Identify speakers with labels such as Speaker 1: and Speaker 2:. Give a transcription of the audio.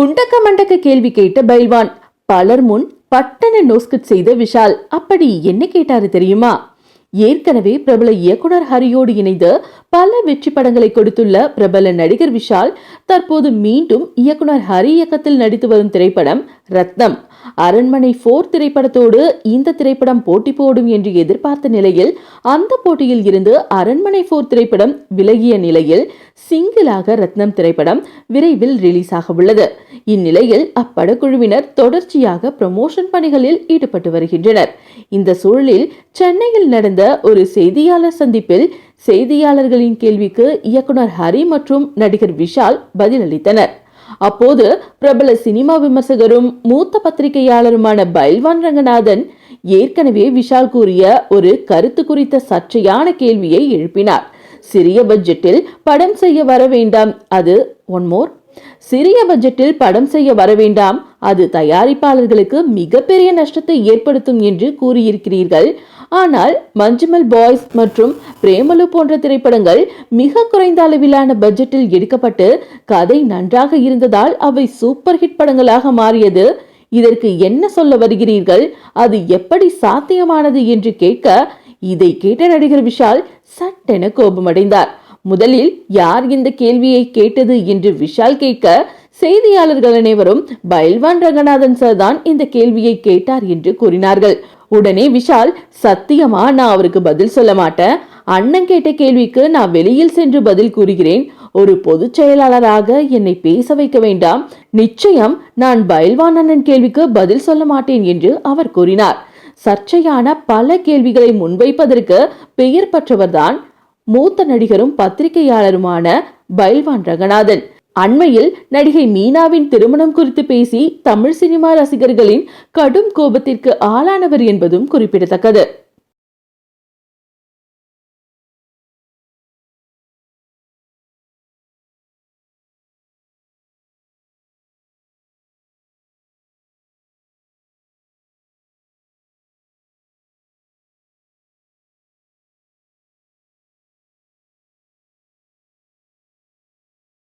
Speaker 1: குண்டக்க மண்டக்க கேள்வி கேட்ட பைல்வான். பலர் முன் பட்டன நோஸ்கட் செய்த விஷால். அப்படி என்ன கேட்டாரு தெரியுமா? ஏற்கனவே பிரபல இயக்குனர் ஹரியோடு இணைந்து பல வெற்றி படங்களை கொடுத்துள்ள பிரபல நடிகர் விஷால் தற்போது மீண்டும் இயக்குனர் ஹரி இயக்கத்தில் நடித்து வரும் திரைப்படம் ரத்னம் அரண்மனை போர் திரைப்படத்தோடு இந்த திரைப்படம் போட்டி போடும் என்று எதிர்பார்த்த நிலையில் அந்த போட்டியில் இருந்து அரண்மனை போர் திரைப்படம் விலகிய நிலையில் சிங்கிளாக ரத்னம் திரைப்படம் விரைவில் ரிலீஸ் ஆக உள்ளது. இந்நிலையில் அப்படக்குழுவினர் தொடர்ச்சியாக ப்ரமோஷன் பணிகளில் ஈடுபட்டு வருகின்றனர். இந்த சூழலில் சென்னையில் நடந்த ஒரு செய்தியாளர் சந்திப்பில் செய்தியாளர்களின் கேள்விக்கு இயக்குனர் ஹரி மற்றும் நடிகர் விஷால் பதிலளித்தனர். அப்போது பிரபல சினிமா விமர்சகரும் மூத்த பத்திரிகையாளருமான பைல்வான் ரங்கநாதன் ஏற்கனவே விஷால் கூறிய ஒரு கருத்து குறித்த சர்ச்சையான கேள்வியை எழுப்பினார். சிறிய பட்ஜெட்டில் படம் செய்ய வர வேண்டாம். அது ஒன் மோர் சிறிய பட்ஜெட்டில் படம் செய்ய வர வேண்டாம். அது தயாரிப்பாளர்களுக்கு மிகப்பெரிய நஷ்டத்தை ஏற்படுத்தும் என்று கூறியிருக்கிறீர்கள். ஆனால் மஞ்சுமல் பாய்ஸ் மற்றும் பிரேமலு போன்ற திரைப்படங்கள் மிக குறைந்த அளவிலான பட்ஜெட்டில் எடுக்கப்பட்டு கதை நன்றாக இருந்ததால் அவை சூப்பர் ஹிட் படங்களாக மாறியது. இதற்கு என்ன சொல்ல வருகிறீர்கள்? அது எப்படி சாத்தியமானது என்று கேட்க இதை கேட்ட நடிகர் விஷால் சட்டென கோபமடைந்தார். முதலில் யார் இந்த கேள்வியை கேட்டது என்று விஷால் கேட்க செய்தியாளர்கள் அனைவரும் பயில்வான் ரங்கநாதன் சார் தான் இந்த கேள்வியை கேட்டார் என்று கூறினார்கள். உடனே விஷால் சத்தியமா நான் அவருக்கு பதில் சொல்ல மாட்டேன். அண்ணன் கேட்ட கேள்விக்கு நான் வெளியில் சென்று பதில் கூறுகிறேன். ஒரு பொதுச் செயலாளராக என்னை பேச வைக்க வேண்டாம். நிச்சயம் நான் பயில்வான் அண்ணன் கேள்விக்கு பதில் சொல்ல மாட்டேன் என்று அவர் கூறினார். சர்ச்சையான பல கேள்விகளை முன்வைப்பதற்கு பெயர் பெற்றவர்தான் மூத்த நடிகரும் பத்திரிகையாளருமான பைல்வான் ரங்கநாதன். அண்மையில் நடிகை மீனாவின் திருமணம் குறித்து பேசி தமிழ் சினிமா ரசிகர்களின் கடும் கோபத்திற்கு ஆளானவர் என்பதும் குறிப்பிடத்தக்கது.